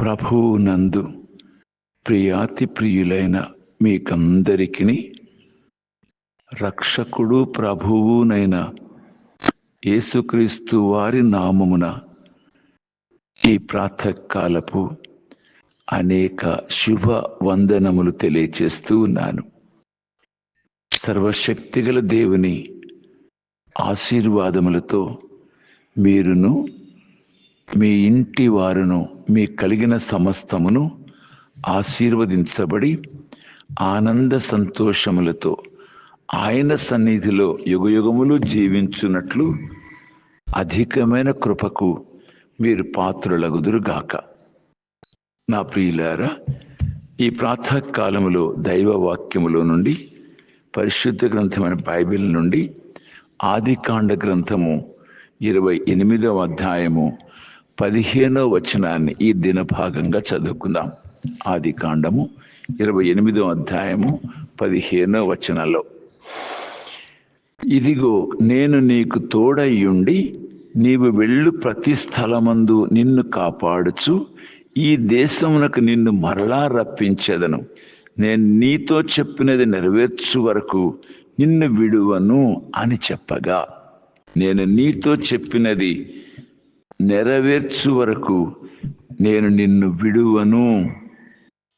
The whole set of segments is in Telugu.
ప్రభువు నందు ప్రియాతి ప్రియులైన మీకందరికీ రక్షకుడు ప్రభువునైన యేసుక్రీస్తు వారి నామమున ఈ ప్రాతకాలపు అనేక శుభ వందనములు తెలియచేస్తూ ఉన్నాను. సర్వశక్తిగల దేవుని ఆశీర్వాదములతో మీరును మీ ఇంటి వారును మీ కలిగిన సమస్తమును ఆశీర్వదించబడి ఆనంద సంతోషములతో ఆయన సన్నిధిలో యుగయుగములు జీవించున్నట్లు అధికమైన కృపకు మీరు పాత్రులగుదురుగాక. నా ప్రియులారా ఈ ప్రాతకాలములో దైవ వాక్యములో నుండి పరిశుద్ధ గ్రంథమైన బైబిల్ నుండి ఆదికాండ గ్రంథము ఇరవై ఎనిమిదవ అధ్యాయము పదిహేనో వచనాన్ని ఈ దినభాగంగా చదువుకుందాం. ఆది కాండము ఇరవై ఎనిమిదో అధ్యాయము పదిహేనో వచనంలో ఇదిగో నేను నీకు తోడయ్యుండి నీవు వెళ్ళు ప్రతి స్థలమందు నిన్ను కాపాడుచు ఈ దేశమునకు నిన్ను మరలా రప్పించెదను. నేను నీతో చెప్పినది నెరవేర్చు వరకు నిన్ను విడువను అని చెప్పగా నేను నీతో చెప్పినది నెరవేర్చు వరకు నేను నిన్ను విడువను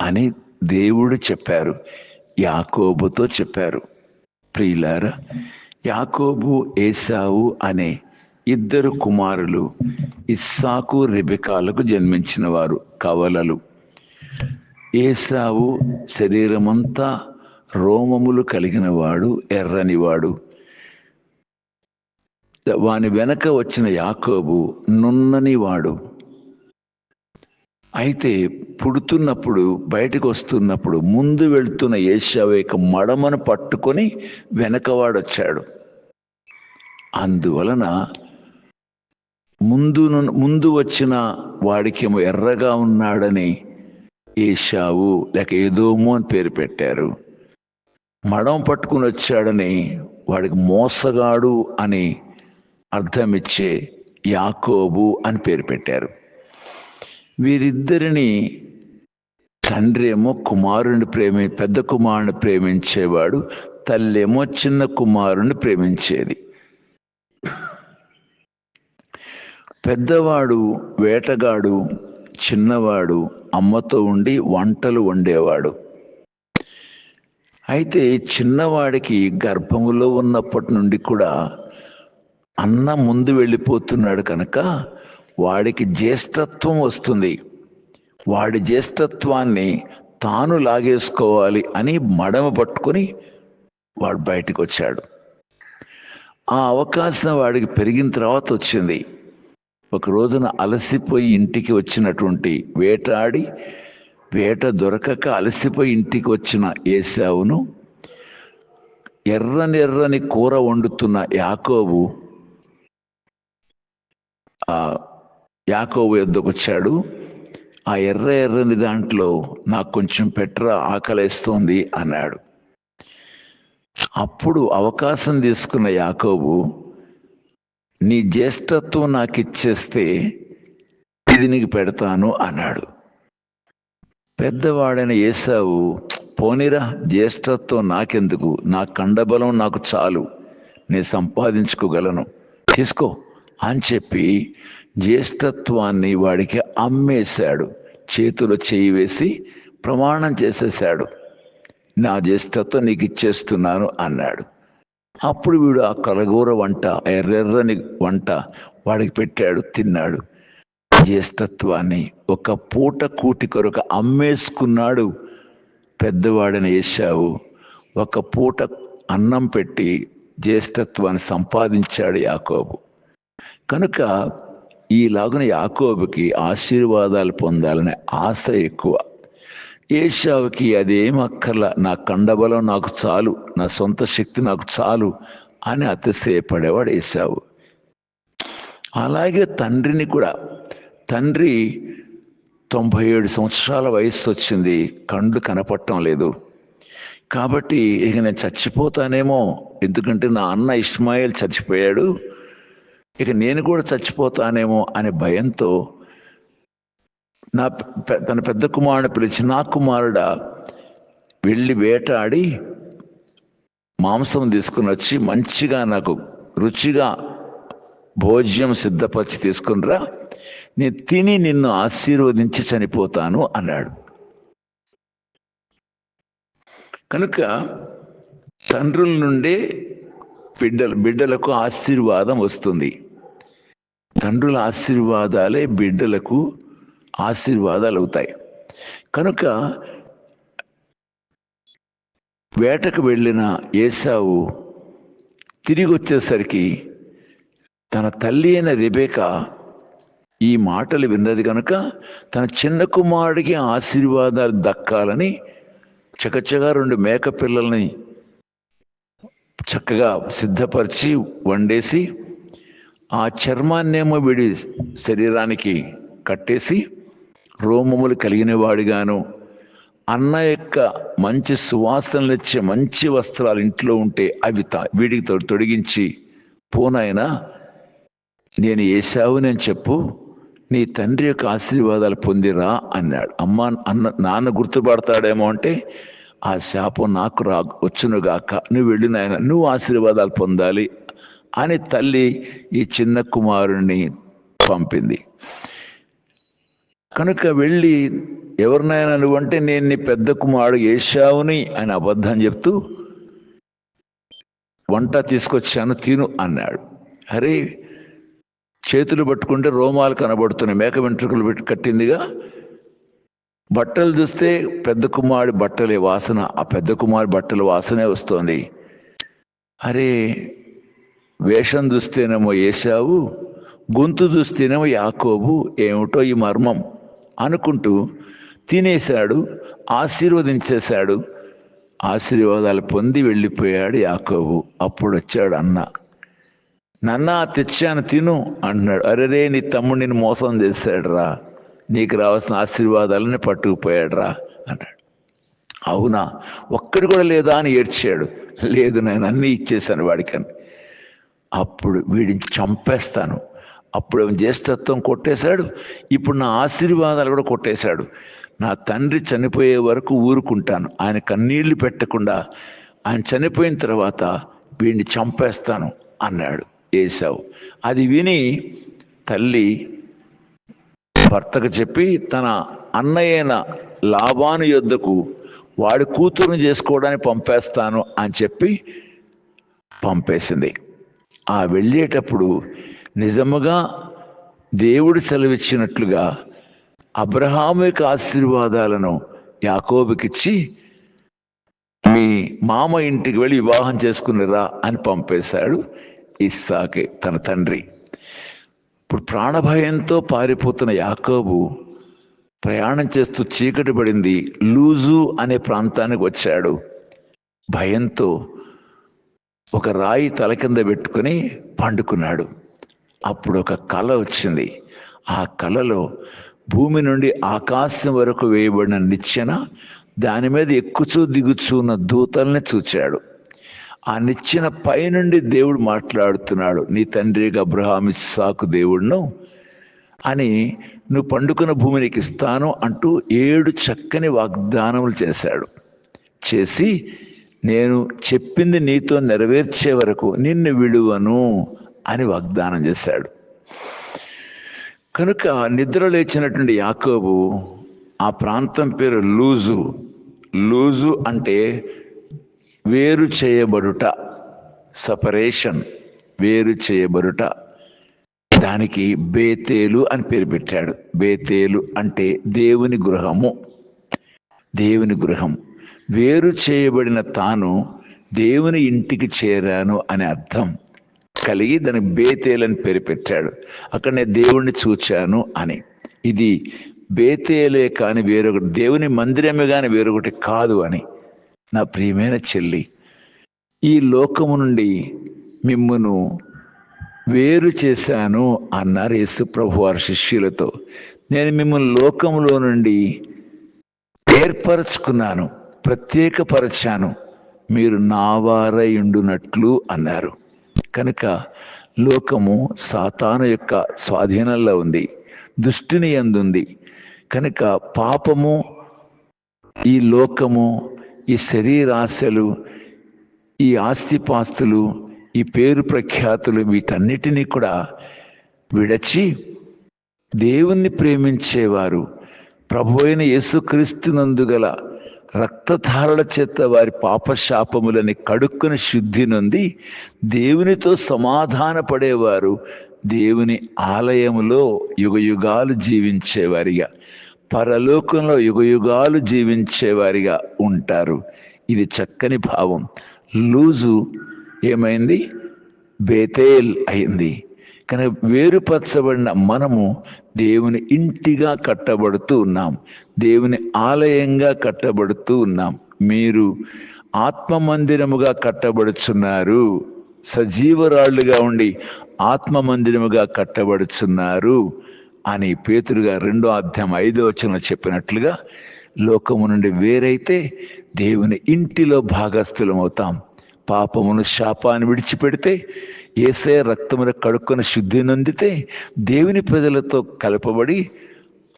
అని దేవుడు చెప్పారు. యాకోబుతో చెప్పారు. ప్రియులారా యాకోబు ఏసావు అనే ఇద్దరు కుమారులు ఇస్సాకు రిబికాలకు జన్మించిన వారు కవలలు. ఏసావు శరీరమంతా రోమములు కలిగినవాడు ఎర్రనివాడు. వాని వెనక వచ్చిన యాకోబు నున్నని వాడు అయితే పుడుతున్నప్పుడు బయటకు వస్తున్నప్పుడు ముందు వెళుతున్న ఏషావు యొక్క మడమను పట్టుకొని వెనకవాడొచ్చాడు. అందువలన ముందు ముందు వచ్చిన వాడికేమో ఎర్రగా ఉన్నాడని ఏషావు లేక ఏదోమో అని పేరు పెట్టారు. మడం పట్టుకుని వచ్చాడని వాడికి మోసగాడు అని అర్థమిచ్చే యాకోబు అని పేరు పెట్టారు. వీరిద్దరిని తండ్రి ఏమో కుమారుని ప్రేమి పెద్ద కుమారుని ప్రేమించేవాడు తల్లి ఏమో చిన్న కుమారుని ప్రేమించేది. పెద్దవాడు వేటగాడు చిన్నవాడు అమ్మతో ఉండి వంటలు వండేవాడు. అయితే చిన్నవాడికి గర్భములో ఉన్నప్పటి నుండి కూడా అన్న ముందు వెళ్ళిపోతున్నాడు కనుక వాడికి జ్యేష్ఠత్వం వస్తుంది. వాడి జ్యేష్ఠత్వాన్ని తాను లాగేసుకోవాలి అని మడమ పట్టుకొని వాడు బయటకు వచ్చాడు. ఆ అవకాశం వాడికి పెరిగిన తర్వాత వచ్చింది. ఒక రోజున అలసిపోయి ఇంటికి వచ్చినటువంటి వేటాడి వేట దొరకక అలసిపోయి ఇంటికి వచ్చిన ఏసావును ఎర్రని ఎర్రని కూర వండుతున్న యాకోబు యాకోబు ఎద్దకు వచ్చాడు. ఆ ఎర్ర ఎర్రని దాంట్లో నాకు కొంచెం పెట్ర ఆకలేస్తోంది అన్నాడు. అప్పుడు అవకాశం తీసుకున్న యాకోబు నీ జ్యేష్ఠత్వం నాకు ఇచ్చేస్తే ఇది నీకు పెడతాను అన్నాడు. పెద్దవాడైన ఏసావు పోనిరా జ్యేష్ఠత్వం నాకెందుకు? నా కండబలం నాకు చాలు. నేను సంపాదించుకోగలను. తీసుకో. అని చెప్పి జ్యేష్ఠత్వాన్ని వాడికి అమ్మేశాడు. చేతిలో చేయి వేసి ప్రమాణం చేసేసాడు నా జ్యేష్ఠత్వం నీకు ఇచ్చేస్తున్నాను అన్నాడు. అప్పుడు వీడు ఆ కలగూర వంట ఎర్రెర్రని వంట వాడికి పెట్టాడు తిన్నాడు. జ్యేష్ఠత్వాన్ని ఒక పూట కూటి కొరకు అమ్మేసుకున్నాడు పెద్దవాడిని వేశావు ఒక పూట అన్నం పెట్టి జ్యేష్ఠత్వాన్ని సంపాదించాడు యాకోబు. కనుక ఈలాగున యాకోబుకి ఆశీర్వాదాలు పొందాలనే ఆశ ఎక్కువ. ఏషావుకి అదేం అక్కర్లా నా కండబలం నాకు చాలు నా సొంత శక్తి నాకు చాలు అని అతిశయపడేవాడు ఏసావు అలాగే తండ్రిని కూడా. తండ్రి తొంభై ఏడు సంవత్సరాల వయసు వచ్చింది కండ్లు కనపడటం లేదు. కాబట్టి ఇక నేను చచ్చిపోతానేమో ఎందుకంటే నా అన్న ఇస్మాయిల్ చచ్చిపోయాడు. ఇక నేను కూడా చచ్చిపోతానేమో అనే భయంతో నా పె- తన పెద్ద కుమారుడు పిలిచి నా కుమారుడా వెళ్ళి వేటాడి మాంసం తీసుకుని వచ్చి మంచిగా నాకు రుచిగా భోజ్యం సిద్ధపరిచి తీసుకునిరా. నేను తిని నిన్ను ఆశీర్వదించి చనిపోతాను అన్నాడు. కనుక తండ్రుల నుండే బిడ్డలు బిడ్డలకు ఆశీర్వాదం వస్తుంది. తండ్రుల ఆశీర్వాదాలే బిడ్డలకు ఆశీర్వాదాలు అవుతాయి కనుక వేటకు వెళ్ళిన ఏసావు తిరిగి వచ్చేసరికి తన తల్లి అయిన రిబేక ఈ మాటలు విన్నది కనుక తన చిన్న కుమారుడికి ఆశీర్వాదాలు దక్కాలని చకచగా రెండు మేక పిల్లల్ని చక్కగా సిద్ధపరిచి వండేసి ఆ చర్మాన్నేమో వీడి శరీరానికి కట్టేసి రోమములు కలిగిన వాడిగాను అన్న యొక్క మంచి సువాసనలిచ్చే మంచి వస్త్రాలు ఇంట్లో ఉంటే అవి తా- వీడికి తొడిగించి పోనాయనా నేను ఏసావు నేను చెప్పు నీ తండ్రి యొక్క ఆశీర్వాదాలు పొందిరా అన్నాడు. అమ్మ అన్న నాన్న గుర్తుపడతాడేమో అంటే ఆ శాపం నాకు రా వచ్చునుగాక నువ్వు వెళ్ళినాయన నువ్వు ఆశీర్వాదాలు పొందాలి అని తల్లి ఈ చిన్న కుమారుణ్ణి పంపింది. కనుక వెళ్ళి ఎవరినైనా నువ్వంటే నేను నీ పెద్ద కుమారుడు ఏషావుని అని అబద్ధం చెప్తూ వంట తీసుకొచ్చాను తిను అన్నాడు. అరే చేతులు పట్టుకుంటే రోమాలు కనబడుతున్నాయి మేక వెంట్రుకలు పెట్టి కట్టిందిగా. బట్టలు చూస్తే పెద్ద కుమారుడి బట్టలే వాసన ఆ పెద్ద కుమారుడి బట్టల వాసనే వస్తోంది. అరే వేషం దుస్తేనేమో ఏసావు గొంతు దుస్తేనేమో యాకోబు ఏమిటో ఈ మర్మం అనుకుంటూ తినేశాడు ఆశీర్వదించేశాడు. ఆశీర్వాదాలు పొంది వెళ్ళిపోయాడు యాకోబు. అప్పుడు వచ్చాడు అన్న. నన్న తెచ్చాను తిను అంటున్నాడు. అరెరే నీ తమ్ముడిని మోసం చేశాడు రా నీకు రావాల్సిన ఆశీర్వాదాలని పట్టుకుపోయాడు రా అన్నాడు. అవునా? ఒక్కడు కూడా లేదా అని ఏడ్చాడు. లేదు నేను అన్నీ ఇచ్చేశాను వాడికని. అప్పుడు వీడిని చంపేస్తాను. అప్పుడు జ్యేష్ఠత్వం కొట్టేశాడు. ఇప్పుడు నా ఆశీర్వాదాలు కూడా కొట్టేశాడు. నా తండ్రి చనిపోయే వరకు ఊరుకుంటాను. ఆయన కన్నీళ్ళు పెట్టకుండా ఆయన చనిపోయిన తర్వాత వీడిని చంపేస్తాను అన్నాడు ఏసావు అది విని తల్లి భర్తకు చెప్పి తన అన్నయ్యైన లాభాను యొద్దకు వాడి కూతురుని చేసుకోవడానికి పంపేస్తాను అని చెప్పి పంపేసింది. ఆ వెళ్ళేటప్పుడు నిజముగా దేవుడు సెలవిచ్చినట్లుగా అబ్రహాము యొక్క ఆశీర్వాదాలను యాకోబుకిచ్చి మీ మామ ఇంటికి వెళ్ళి వివాహం చేసుకునిరా అని పంపేశాడు ఇస్సాకే తన తండ్రి. ఇప్పుడు ప్రాణభయంతో పారిపోతున్న యాకోబు ప్రయాణం చేస్తూ చీకటి పడింది. లూజు అనే ప్రాంతానికి వచ్చాడు. భయంతో ఒక రాయి తల కింద పెట్టుకుని పండుకున్నాడు. అప్పుడు ఒక కళ వచ్చింది. ఆ కళలో భూమి నుండి ఆకాశం వరకు వేయబడిన నిచ్చెన దాని మీద ఎక్కుచూ దిగుచూ ఉన్న దూతల్ని చూచాడు. ఆ నిచ్చెన పైనుండి దేవుడు మాట్లాడుతున్నాడు నీ తండ్రిగా అబ్రహాం సాకు దేవుడును అని నువ్వు పండుకున్న భూమి నీకు ఇస్తాను అంటూ ఏడు చక్కని వాగ్దానములు చేశాడు. చేసి నేను చెప్పింది నీతో నెరవేర్చే వరకు నిన్ను విడువను అని వాగ్దానం చేశాడు. కనుక నిద్ర లేచినటువంటి యాకోబు ఆ ప్రాంతం పేరు లూజు. లూజు అంటే వేరు చేయబడుట సపరేషన్ వేరు చేయబడుట. దానికి బేతేలు అని పేరు పెట్టాడు. బేతేలు అంటే దేవుని గృహము. దేవుని గృహం. వేరు చేయబడిన తాను దేవుని ఇంటికి చేరాను అనే అర్థం కలిగి దాని బేతేలని పేరు పెట్టాడు. అక్కడ నేను దేవుణ్ణి చూచాను అని. ఇది బేతేలే కాని వేరొకటి దేవుని మందిరమే కాని వేరొకటి కాదు అని. నా ప్రియమైన చెల్లి ఈ లోకము నుండి మిమ్మును వేరు చేశాను అన్నారు యేసు ప్రభు వారి శిష్యులతో. నేను మిమ్మల్ని లోకంలో నుండి ఏర్పరచుకున్నాను. ప్రత్యేకపరచాను. మీరు నావారై ఉండునట్లు అన్నారు. కనుక లోకము సాతాను యొక్క స్వాధీనంలో ఉంది దుష్టిని ఎందుంది కనుక పాపము ఈ లోకము ఈ శరీరాశలు ఈ ఆస్తిపాస్తులు ఈ పేరు ప్రఖ్యాతులు వీటన్నిటినీ కూడా విడచి దేవుణ్ణి ప్రేమించేవారు ప్రభు అయిన యేసుక్రీస్తునందు గల రక్తధారల చేత వారి పాపశాపములని కడుక్కుని శుద్ధి నొంది దేవునితో సమాధాన పడేవారు దేవుని ఆలయములో యుగయుగాలు జీవించేవారిగా పరలోకంలో యుగయుగాలు జీవించేవారిగా ఉంటారు. ఇది చక్కని భావం. లూజు ఏమైంది? బేతేల్ అయింది. కానీ వేరుపరచబడిన మనము దేవుని ఇంటిగా కట్టబడుతూ ఉన్నాం. దేవుని ఆలయంగా కట్టబడుతూ ఉన్నాం. మీరు ఆత్మ మందిరముగా కట్టబడుచున్నారు. సజీవరాళ్ళుగా ఉండి ఆత్మ మందిరముగా కట్టబడుచున్నారు అని పేతురుగా రెండో అధ్యాయం ఐదో వచనం చెప్పినట్లుగా లోకము నుండి వేరైతే దేవుని ఇంటిలో భాగస్థులం అవుతాం పాపమును శాపాన్ని విడిచిపెడితే ఏసే రక్తముల కడుక్కొని శుద్ధి నొందితే దేవుని ప్రజలతో కలపబడి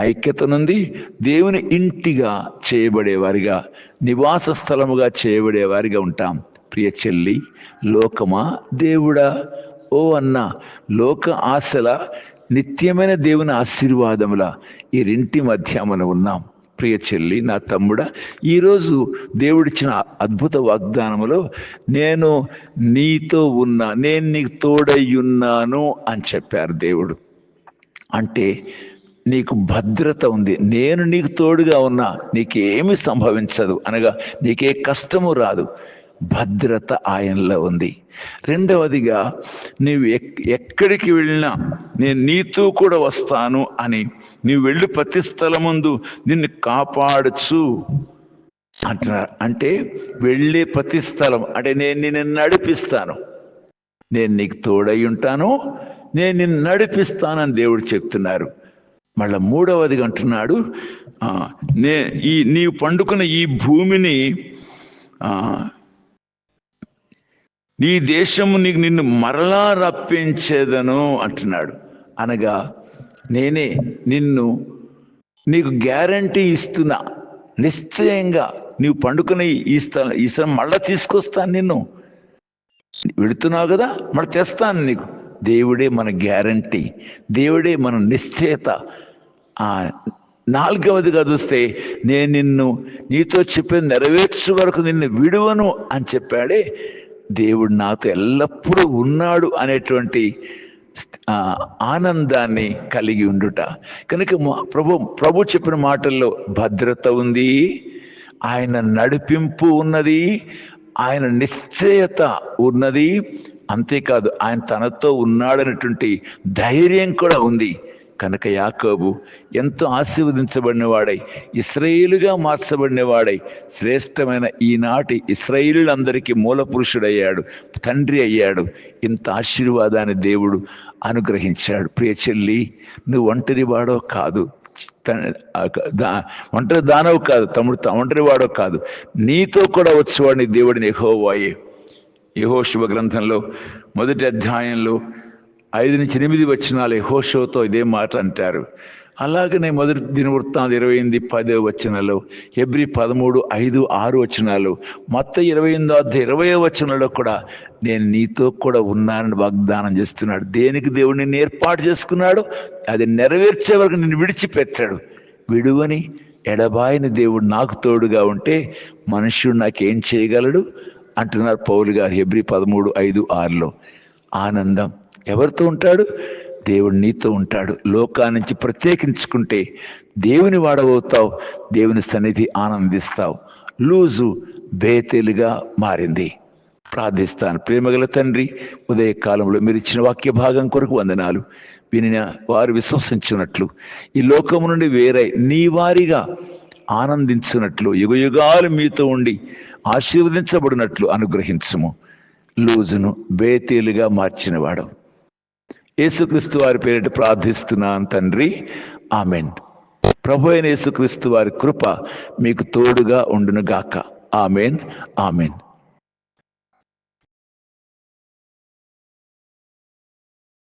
ఐక్యత నుండి దేవుని ఇంటిగా చేయబడేవారిగా నివాస స్థలముగా చేయబడేవారిగా ఉంటాం. ప్రియ చెల్లి లోకమా దేవుడా? ఓ అన్న లోక ఆశల నిత్యమైన దేవుని ఆశీర్వాదముల ఈ రెంటి మధ్య మనం ఉన్నాం. ప్రియ చెల్లి నా తమ్ముడా ఈరోజు దేవుడిచ్చిన అద్భుత వాగ్దానములో నేను నీతో ఉన్నా నేను నీకు తోడయ్యున్నాను అని చెప్పారు దేవుడు. అంటే నీకు భద్రత ఉంది నేను నీకు తోడుగా ఉన్నా నీకేమి సంభవించదు అనగా నీకే కష్టము రాదు. భద్రత ఆయనలో ఉంది. రెండవదిగా నీవు ఎక్ ఎక్కడికి వెళ్ళినా నేను నీతో కూడా వస్తాను అని నీవు వెళ్ళి ప్రతి స్థలముందు నిన్ను కాపాడచ్చు అంటున్నారు. అంటే వెళ్ళే ప్రతి స్థలం అంటే నేను నిన్ను నడిపిస్తాను. నేను నీకు తోడై ఉంటాను. నేను నిన్ను నడిపిస్తానని దేవుడు చెప్తున్నారు. మళ్ళా మూడవదిగా అంటున్నాడు నే ఈ నీవు పండుకున్న ఈ భూమిని నీ దేశము నీకు నిన్ను మరలా రప్పించేదను అంటున్నాడు. అనగా నేనే నిన్ను నీకు గ్యారంటీ ఇస్తున్నా. నిశ్చయంగా నీవు పండుకుని ఈ స్థలం ఈ స్థలం మళ్ళా తీసుకొస్తాను నిన్ను. వెళుతున్నావు కదా మళ్ళీ తెస్తాను నీకు. దేవుడే మన గ్యారంటీ. దేవుడే మన నిశ్చయత. నాలుగవది నాలుగవదిగా చూస్తే నేను నిన్ను నీతో చెప్పేది నెరవేర్చు వరకు నిన్ను విడువను అని చెప్పాడే దేవుడు నాతో ఎల్లప్పుడూ ఉన్నాడు అనేటువంటి ఆనందాన్ని కలిగి ఉండుట. కనుక ప్రభు ప్రభు చెప్పిన మాటల్లో భద్రత ఉంది ఆయన నడిపింపు ఉన్నది ఆయన నిశ్చయత ఉన్నది. అంతేకాదు ఆయన తనతో ఉన్నాడనేటువంటి ధైర్యం కూడా ఉంది. కనుక యాకోబు ఎంతో ఆశీర్వదించబడినవాడై ఇస్రాయేలుగా మార్చబడిన శ్రేష్టమైన ఈనాటి ఇస్రాయేలులందరికీ మూల పురుషుడయ్యాడు తండ్రి అయ్యాడు ఇంత ఆశీర్వాదాన్ని దేవుడు అనుగ్రహించాడు. ప్రియ చెల్లి నువ్వు ఒంటరి వాడో కాదు. ఒంటరి దానవు కాదు తమ్ముడు త- ఒంటరి వాడో కాదు. నీతో కూడా వచ్చేవాడిని దేవుడిని యెహోవాయే. యహో శుభ గ్రంథంలో మొదటి అధ్యాయంలో ఐదు నుంచి ఎనిమిది వచనాలు హోషోతో ఇదే మాట అంటారు. అలాగనే మొదటి దినవృత్తాంత ఇరవై ఎనిమిది పదో వచనాలు ఎబ్రి పదమూడు ఐదు ఆరు వచనాలు మొత్తం ఇరవై ఎనిమిదో అధ్యాయం ఇరవై వచనంలో కూడా నేను నీతో కూడా ఉన్నానని వాగ్దానం చేస్తున్నాడు. దేనికి దేవుడు నిన్ను ఏర్పాటు చేసుకున్నాడు? అది నెరవేర్చే వరకు నిన్ను విడిచిపెట్టాడు. విడువని ఎడబాయిని దేవుడు నాకు తోడుగా ఉంటే మనుష్యుడు నాకేం చేయగలడు? అంటున్నారు పౌలు గారు ఎబ్రి పదమూడు ఐదు ఆరులో. ఆనందం. ఎవరితో ఉంటాడు? దేవుడు నీతో ఉంటాడు. లోకా నుంచి ప్రత్యేకించుకుంటే దేవుని వాడబోతావు దేవుని సన్నిధి ఆనందిస్తావు. లూజు బేతేలుగా మారింది. ప్రార్థిస్తాను. ప్రేమగల తండ్రి ఉదయ కాలంలో మీరు ఇచ్చిన వాక్య భాగం కొరకు వందనాలు. వినిన వారు విశ్వసించున్నట్లు ఈ లోకము నుండి వేరై నీ వారిగా ఆనందించున్నట్లు యుగయుగాలు మీతో ఉండి ఆశీర్వదించబడినట్లు అనుగ్రహించుము. లూజును బేతేలుగా మార్చినవాడు యేసుక్రీస్తు వారి పేరిట ప్రార్థిస్తున్నాను తండ్రి. ఆమెన్. ప్రభు అయిన యేసుక్రీస్తు వారి కృప మీకు తోడుగా ఉండును గాక ఆమెన్. ఆమెన్.